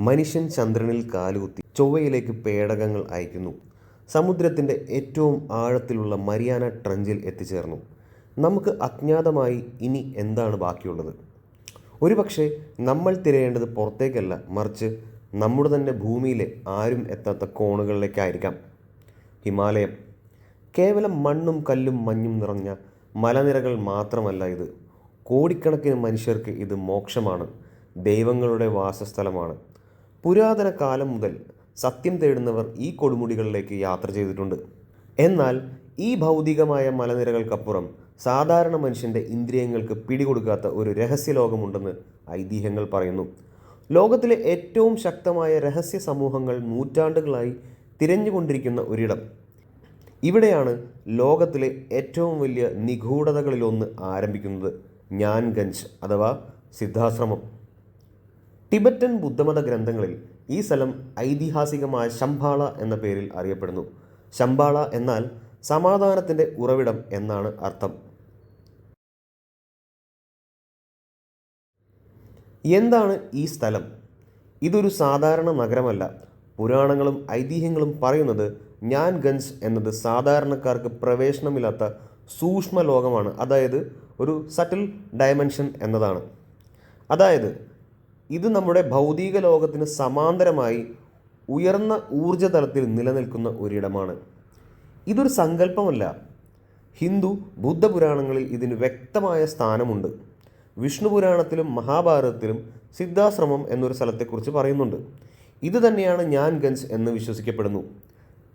മനുഷ്യൻ ചന്ദ്രനിൽ കാലുകുത്തി ചൊവ്വയിലേക്ക് പേടകങ്ങൾ അയക്കുന്നു. സമുദ്രത്തിന്റെ ഏറ്റവും ആഴത്തിലുള്ള മരിയാന ട്രഞ്ചിൽ എത്തിച്ചേർന്നു. നമുക്ക് അജ്ഞാതമായി ഇനി എന്താണ് ബാക്കിയുള്ളത്? ഒരുപക്ഷെ നമ്മൾ തിരയേണ്ടത് പുറത്തേക്കല്ല മറിച്ച് നമ്മുടെ തന്നെ ഭൂമിയിലെ ആരും എത്താത്ത കോണുകളിലേക്കായിരിക്കാം. ഹിമാലയം. കേവലം മണ്ണും കല്ലും മഞ്ഞും നിറഞ്ഞ മലനിരകൾ മാത്രമല്ല ഇത്. കോടിക്കണക്കിന് മനുഷ്യർക്ക് ഇത് മോക്ഷമാണ്. ദൈവങ്ങളുടെ വാസസ്ഥലമാണ്. പുരാതന കാലം മുതൽ സത്യം തേടുന്നവർ ഈ കൊടുമുടികളിലേക്ക് യാത്ര ചെയ്തിട്ടുണ്ട്. എന്നാൽ ഈ ഭൗതികമായ മലനിരകൾക്കപ്പുറം സാധാരണ മനുഷ്യന്റെ ഇന്ദ്രിയങ്ങൾക്ക് പിടികൊടുക്കാത്ത ഒരു രഹസ്യലോകമുണ്ടെന്ന് ഐതിഹ്യങ്ങൾ പറയുന്നു. ലോകത്തിലെ ഏറ്റവും ശക്തമായ രഹസ്യ സമൂഹങ്ങൾ നൂറ്റാണ്ടുകളായി തിരഞ്ഞുകൊണ്ടിരിക്കുന്ന ഒരിടം. ഇവിടെയാണ് ലോകത്തിലെ ഏറ്റവും വലിയ നിഗൂഢതകളിലൊന്ന് ആരംഭിക്കുന്നത്. ജ്ഞാൻഗഞ്ച് അഥവാ സിദ്ധാശ്രമം. ടിബറ്റൻ ബുദ്ധമത ഗ്രന്ഥങ്ങളിൽ ഈ സ്ഥലം ഐതിഹാസികമായ ശംഭാള എന്ന പേരിൽ അറിയപ്പെടുന്നു. ശംഭാള എന്നാൽ സമാധാനത്തിന്റെ ഉറവിടം എന്നാണ് അർത്ഥം. എന്താണ് ഈ സ്ഥലം? ഇതൊരു സാധാരണ നഗരമല്ല. പുരാണങ്ങളും ഐതിഹ്യങ്ങളും പറയുന്നത് ജ്ഞാൻഗഞ്ച് എന്നത് സാധാരണക്കാർക്ക് പ്രവേശനമില്ലാത്ത സൂക്ഷ്മ ലോകമാണ് അതായത് ഒരു സട്ടിൽ ഡയമെൻഷൻ എന്നതാണ്. അതായത് ഇത് നമ്മുടെ ഭൗതിക ലോകത്തിന് സമാന്തരമായി ഉയർന്ന ഊർജതലത്തിൽ നിലനിൽക്കുന്ന ഒരിടമാണ്. ഇതൊരു സങ്കല്പമല്ല. ഹിന്ദു ബുദ്ധപുരാണങ്ങളിൽ ഇതിന് വ്യക്തമായ സ്ഥാനമുണ്ട്. വിഷ്ണു പുരാണത്തിലും മഹാഭാരതത്തിലും സിദ്ധാശ്രമം എന്നൊരു സ്ഥലത്തെക്കുറിച്ച് പറയുന്നുണ്ട്. ഇത് തന്നെയാണ് ഞാൻ ഗൻസ് എന്ന് വിശ്വസിക്കപ്പെടുന്നു.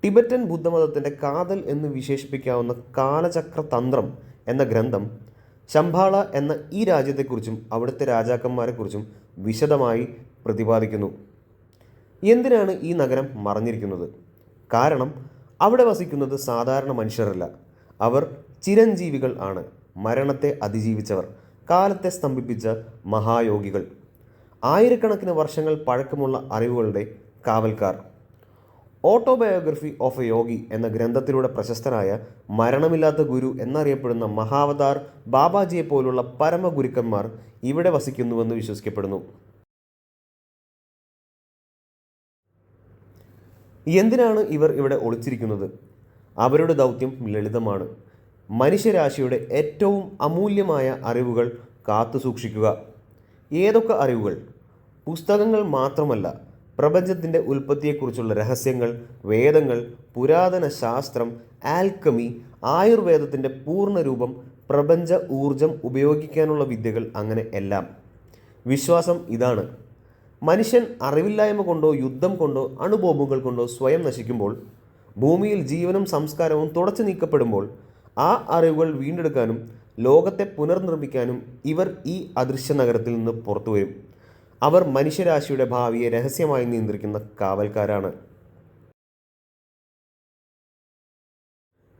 ടിബറ്റൻ ബുദ്ധമതത്തിന്റെ കാതൽ എന്ന് വിശേഷിപ്പിക്കാവുന്ന കാലചക്ര തന്ത്രം എന്ന ഗ്രന്ഥം ശംഭാള എന്ന ഈ രാജ്യത്തെക്കുറിച്ചും അവിടുത്തെ രാജാക്കന്മാരെക്കുറിച്ചും വിശദമായി പ്രതിപാദിക്കുന്നു. എന്തിനാണ് ഈ നഗരം മറഞ്ഞിരിക്കുന്നത്? കാരണം അവിടെ വസിക്കുന്നത് സാധാരണ മനുഷ്യരല്ല. അവർ ചിരഞ്ജീവികൾ ആണ്. മരണത്തെ അതിജീവിച്ചവർ. കാലത്തെ സ്തംഭിപ്പിച്ച മഹായോഗികൾ. ആയിരക്കണക്കിന് വർഷങ്ങൾ പഴക്കമുള്ള അറിവുകളുടെ കാവൽക്കാർ. ഓട്ടോബയോഗ്രഫി ഓഫ് എ യോഗി എന്ന ഗ്രന്ഥത്തിലൂടെ പ്രശസ്തനായ മരണമില്ലാത്ത ഗുരു എന്നറിയപ്പെടുന്ന മഹാവതാർ ബാബാജിയെ പോലുള്ള പരമഗുരുക്കന്മാർ ഇവിടെ വസിക്കുന്നുവെന്ന് വിശ്വസിക്കപ്പെടുന്നു. എന്തിനാണ് ഇവർ ഇവിടെ ഒളിച്ചിരിക്കുന്നത്? അവരുടെ ദൗത്യം ലളിതമാണ്. മനുഷ്യരാശിയുടെ ഏറ്റവും അമൂല്യമായ അറിവുകൾ കാത്തു സൂക്ഷിക്കുക ഏതൊക്കെ അറിവുകൾ? പുസ്തകങ്ങൾ മാത്രമല്ല പ്രപഞ്ചത്തിന്റെ ഉൽപ്പത്തിയെക്കുറിച്ചുള്ള രഹസ്യങ്ങൾ വേദങ്ങൾ പുരാതന ശാസ്ത്രം ആൽക്കമി ആയുർവേദത്തിന്റെ പൂർണരൂപം പ്രപഞ്ച ഊർജം ഉപയോഗിക്കാനുള്ള വിദ്യകൾ അങ്ങനെ എല്ലാം. വിശ്വാസം ഇതാണ്. മനുഷ്യൻ അറിവില്ലായ്മ കൊണ്ടോ യുദ്ധം കൊണ്ടോ അണുബോംബുകൾ കൊണ്ടോ സ്വയം നശിക്കുമ്പോൾ ഭൂമിയിൽ ജീവനും സംസ്കാരവും തുടച്ചു നീക്കപ്പെടുമ്പോൾ ആ അറിവുകൾ വീണ്ടെടുക്കാനും ലോകത്തെ പുനർനിർമ്മിക്കാനും ഇവർ ഈ അദൃശ്യ നഗരത്തിൽ നിന്ന് പുറത്തു വരും അവർ മനുഷ്യരാശിയുടെ ഭാവിയെ രഹസ്യമായി നിയന്ത്രിക്കുന്ന കാവൽക്കാരാണ്.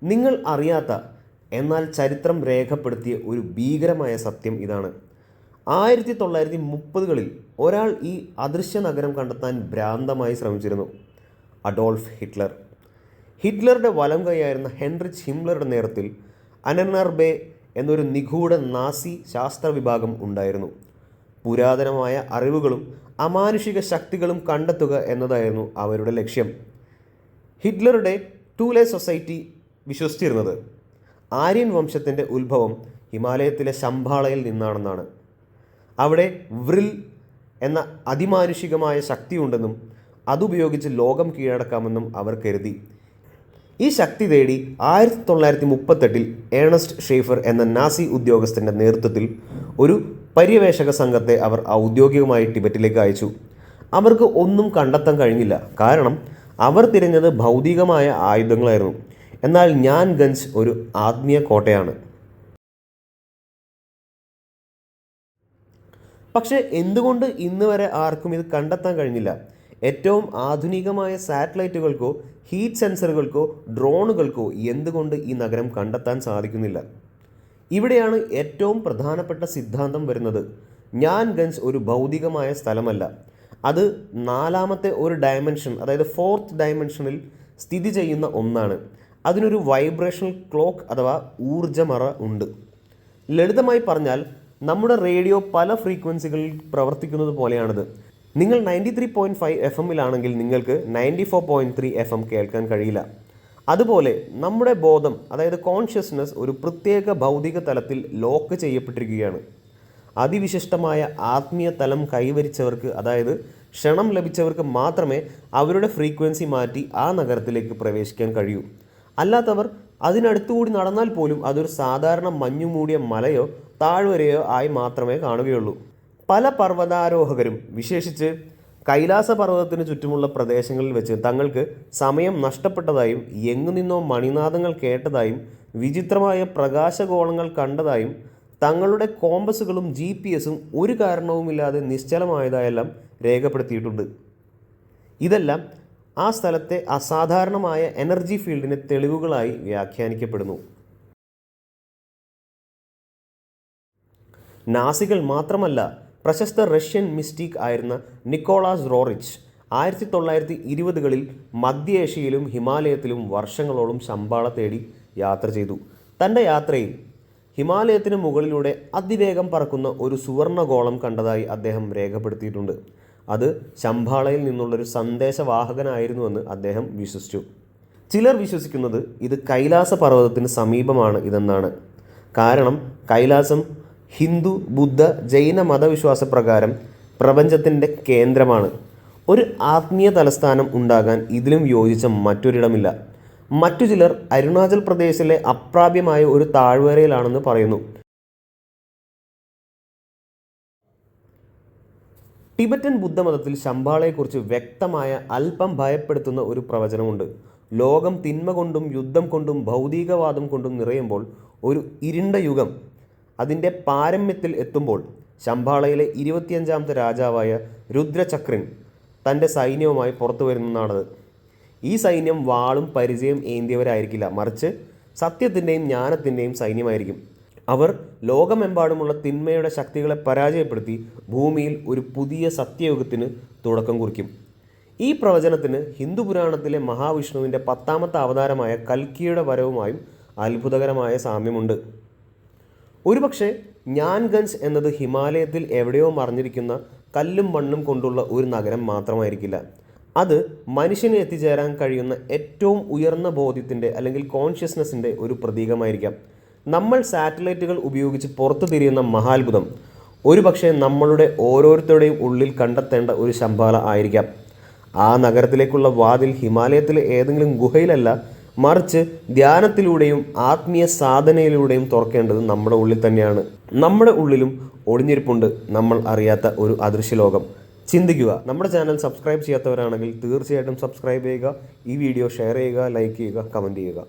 നിങ്ങൾ അറിയാത്ത എന്നാൽ ചരിത്രം രേഖപ്പെടുത്തിയ ഒരു ഭീകരമായ സത്യം ഇതാണ്. ആയിരത്തി തൊള്ളായിരത്തി മുപ്പതുകളിൽ ഒരാൾ ഈ അദൃശ്യ നഗരം കണ്ടെത്താൻ ഭ്രാന്തമായി ശ്രമിച്ചിരുന്നു. Adolf Hitler. ഹിറ്റ്ലറുടെ വലം കൈയായിരുന്ന ഹെൻറിച്ച് ഹിംലറുടെ നേതൃത്വത്തിൽ അനർബേ എന്നൊരു നിഗൂഢ നാസി ശാസ്ത്ര വിഭാഗം ഉണ്ടായിരുന്നു. പുരാതനമായ അറിവുകളും അമാനുഷിക ശക്തികളും കണ്ടെത്തുക എന്നതായിരുന്നു അവരുടെ ലക്ഷ്യം. ഹിറ്റ്ലറുടെ ടൂലെ സൊസൈറ്റി വിശ്വസിച്ചിരുന്നത്. ആര്യൻ വംശത്തിന്റെ ഉത്ഭവം ഹിമാലയത്തിലെ ശംഭാളയിൽ നിന്നാണെന്നാണ്. അവിടെ വ്രിൽ എന്ന അതിമാനുഷികമായ ശക്തിയുണ്ടെന്നും അതുപയോഗിച്ച് ലോകം കീഴടക്കാമെന്നും അവർ കരുതി. ഈ ശക്തി തേടി ആയിരത്തി തൊള്ളായിരത്തി മുപ്പത്തെട്ടിൽ ഏണസ്റ്റ് ഷേഫർ എന്ന നാസി ഉദ്യോഗസ്ഥന്റെ നേതൃത്വത്തിൽ ഒരു പര്യവേഷക സംഘത്തെ അവർ ഔദ്യോഗികമായി ടിബറ്റിലേക്ക് അയച്ചു. അവർക്ക് ഒന്നും കണ്ടെത്താൻ കഴിഞ്ഞില്ല. കാരണം അവർ തിരഞ്ഞത് ഭൗതികമായ ആയുധങ്ങളായിരുന്നു. എന്നാൽ ഞാൻ ഗഞ്ച് ഒരു ആത്മീയ കോട്ടയാണ്. പക്ഷേ എന്തുകൊണ്ട് ഇന്ന് വരെ ആർക്കും ഇത് കണ്ടെത്താൻ കഴിഞ്ഞില്ല? ഏറ്റവും ആധുനികമായ സാറ്റലൈറ്റുകൾക്കോ ഹീറ്റ് സെൻസറുകൾക്കോ ഡ്രോണുകൾക്കോ എന്തുകൊണ്ട് ഈ നഗരം കണ്ടെത്താൻ സാധിക്കുന്നില്ല? ഇവിടെയാണ് ഏറ്റവും പ്രധാനപ്പെട്ട സിദ്ധാന്തം വരുന്നത്. ഞാൻ ഗൻസ് ഒരു ഭൗതികമായ സ്ഥലമല്ല. അത് നാലാമത്തെ ഒരു ഡയമെൻഷൻ അതായത് ഫോർത്ത് ഡയമെൻഷനിൽ സ്ഥിതി ചെയ്യുന്ന ഒന്നാണ്. അതിനൊരു വൈബ്രേഷണൽ ക്ലോക്ക് അഥവാ ഊർജമറ ഉണ്ട്. ലളിതമായി പറഞ്ഞാൽ നമ്മുടെ റേഡിയോ പല ഫ്രീക്വൻസികളിൽ പ്രവർത്തിക്കുന്നത് പോലെയാണിത്. നിങ്ങൾ ninety three point five F എമ്മിലാണെങ്കിൽ നിങ്ങൾക്ക് ninety four point three F M കേൾക്കാൻ കഴിയില്ല. അതുപോലെ നമ്മുടെ ബോധം അതായത് കോൺഷ്യസ്നസ് ഒരു പ്രത്യേക ഭൗതിക തലത്തിൽ ലോക്ക് ചെയ്യപ്പെട്ടിരിക്കുകയാണ്. അതിവിശിഷ്ടമായ ആത്മീയ തലം കൈവരിച്ചവർക്ക് അതായത് ക്ഷണം ലഭിച്ചവർക്ക് മാത്രമേ അവരുടെ ഫ്രീക്വൻസി മാറ്റി ആ നഗരത്തിലേക്ക് പ്രവേശിക്കാൻ കഴിയൂ. അല്ലാത്തവർ അതിനടുത്തുകൂടി നടന്നാൽ പോലും അതൊരു സാധാരണ മഞ്ഞു മൂടിയ മലയോ താഴ്വരയോ ആയി മാത്രമേ കാണുകയുള്ളൂ. പല പർവതാരോഹകരും വിശേഷിച്ച് കൈലാസ പർവതത്തിന് ചുറ്റുമുള്ള പ്രദേശങ്ങളിൽ വെച്ച് തങ്ങൾക്ക് സമയം നഷ്ടപ്പെട്ടതായും എങ്ങു നിന്നോ മണിനാദങ്ങൾ കേട്ടതായും വിചിത്രമായ പ്രകാശഗോളങ്ങൾ കണ്ടതായും തങ്ങളുടെ കോമ്പസുകളും ജി പി എസും ഒരു കാരണവുമില്ലാതെ നിശ്ചലമായതായെല്ലാം രേഖപ്പെടുത്തിയിട്ടുണ്ട്. ഇതെല്ലാം ആ സ്ഥലത്തെ അസാധാരണമായ എനർജി ഫീൽഡിന് തെളിവുകളായി വ്യാഖ്യാനിക്കപ്പെടുന്നു. നാസികൾ മാത്രമല്ല പ്രശസ്ത റഷ്യൻ മിസ്റ്റീക്ക് ആയിരുന്ന നിക്കോളാസ് റോറിച്ച് ആയിരത്തി തൊള്ളായിരത്തി ഇരുപതുകളിൽ മധ്യേഷ്യയിലും ഹിമാലയത്തിലും വർഷങ്ങളോളം ശമ്പാള തേടി യാത്ര ചെയ്തു. തന്റെ യാത്രയിൽ ഹിമാലയത്തിന് മുകളിലൂടെ അതിവേഗം പറക്കുന്ന ഒരു സുവർണഗോളം കണ്ടതായി അദ്ദേഹം രേഖപ്പെടുത്തിയിട്ടുണ്ട്. അത് ശമ്പാളയിൽ നിന്നുള്ളൊരു സന്ദേശവാഹകനായിരുന്നുവെന്ന് അദ്ദേഹം വിശ്വസിച്ചു. ചിലർ വിശ്വസിക്കുന്നത് ഇത് കൈലാസ പർവതത്തിന് സമീപമാണ് ഇതെന്നാണ്. കാരണം കൈലാസം ഹിന്ദു ബുദ്ധ ജൈന മതവിശ്വാസ പ്രകാരം പ്രപഞ്ചത്തിന്റെ കേന്ദ്രമാണ്. ഒരു ആത്മീയ തലസ്ഥാനം ഉണ്ടാകാൻ ഇതിലും യോജിച്ച മറ്റൊരിടമില്ല. മറ്റു ചിലർ അരുണാചൽ പ്രദേശിലെ അപ്രാപ്യമായ ഒരു താഴ്വരയിലാണെന്ന് പറയുന്നു. ടിബറ്റൻ ബുദ്ധമതത്തിൽ ശമ്പാളയെക്കുറിച്ച് വ്യക്തമായ അല്പം ഭയപ്പെടുത്തുന്ന ഒരു പ്രവചനമുണ്ട്. ലോകം തിന്മ കൊണ്ടും യുദ്ധം കൊണ്ടും ഭൗതികവാദം കൊണ്ടും നിറയുമ്പോൾ ഒരു ഇരുണ്ട യുഗം അതിന്റെ പാരമ്യത്തിൽ എത്തുമ്പോൾ ശമ്പാളയിലെ ഇരുപത്തിയഞ്ചാമത്തെ രാജാവായ രുദ്രചക്രൻ തന്റെ സൈന്യവുമായി പുറത്തു വരുന്നതാണത് ഈ സൈന്യം വാളും പരിചയം ഏന്തിയവരായിരിക്കില്ല. മറിച്ച് സത്യത്തിന്റെയും ജ്ഞാനത്തിന്റെയും സൈന്യമായിരിക്കും. അവർ ലോകമെമ്പാടുമുള്ള തിന്മയുടെ ശക്തികളെ പരാജയപ്പെടുത്തി ഭൂമിയിൽ ഒരു പുതിയ സത്യയുഗത്തിന് തുടക്കം കുറിക്കും. ഈ പ്രവചനത്തിന് ഹിന്ദു പുരാണത്തിലെ മഹാവിഷ്ണുവിന്റെ പത്താമത്തെ അവതാരമായ കൽക്കിയുടെ വരവുമായും അത്ഭുതകരമായ സാമ്യമുണ്ട്. ഒരുപക്ഷെ ഞാൻഗഞ്ച് എന്നത് ഹിമാലയത്തിൽ എവിടെയോ മറിഞ്ഞിരിക്കുന്ന കല്ലും മണ്ണും കൊണ്ടുള്ള ഒരു നഗരം മാത്രമായിരിക്കില്ല. അത് മനുഷ്യന് എത്തിച്ചേരാൻ കഴിയുന്ന ഏറ്റവും ഉയർന്ന ബോധ്യത്തിന്റെ അല്ലെങ്കിൽ കോൺഷ്യസ്നെസ്സിന്റെ ഒരു പ്രതീകമായിരിക്കാം. നമ്മൾ സാറ്റലൈറ്റുകൾ ഉപയോഗിച്ച് പുറത്തു തിരിയുന്ന മഹാത്ഭുതം. ഒരുപക്ഷെ നമ്മളുടെ ഓരോരുത്തരുടെയും ഉള്ളിൽ കണ്ടെത്തേണ്ട ഒരു ശമ്പാല ആയിരിക്കാം. ആ നഗരത്തിലേക്കുള്ള വാതിൽ ഹിമാലയത്തിലെ ഏതെങ്കിലും ഗുഹയിലല്ല മറിച്ച് ധ്യാനത്തിലൂടെയും ആത്മീയ സാധനയിലൂടെയും തുറക്കേണ്ടത് നമ്മുടെ ഉള്ളിൽ തന്നെയാണ്. നമ്മുടെ ഉള്ളിലും ഒളിഞ്ഞിരിപ്പുണ്ട് നമ്മൾ അറിയാത്ത ഒരു അദൃശ്യലോകം ചിന്തിക്കുക. നമ്മുടെ ചാനൽ സബ്സ്ക്രൈബ് ചെയ്യാത്തവരാണെങ്കിൽ തീർച്ചയായിട്ടും സബ്സ്ക്രൈബ് ചെയ്യുക. ഈ വീഡിയോ ഷെയർ ചെയ്യുക ലൈക്ക് ചെയ്യുക കമന്റ് ചെയ്യുക.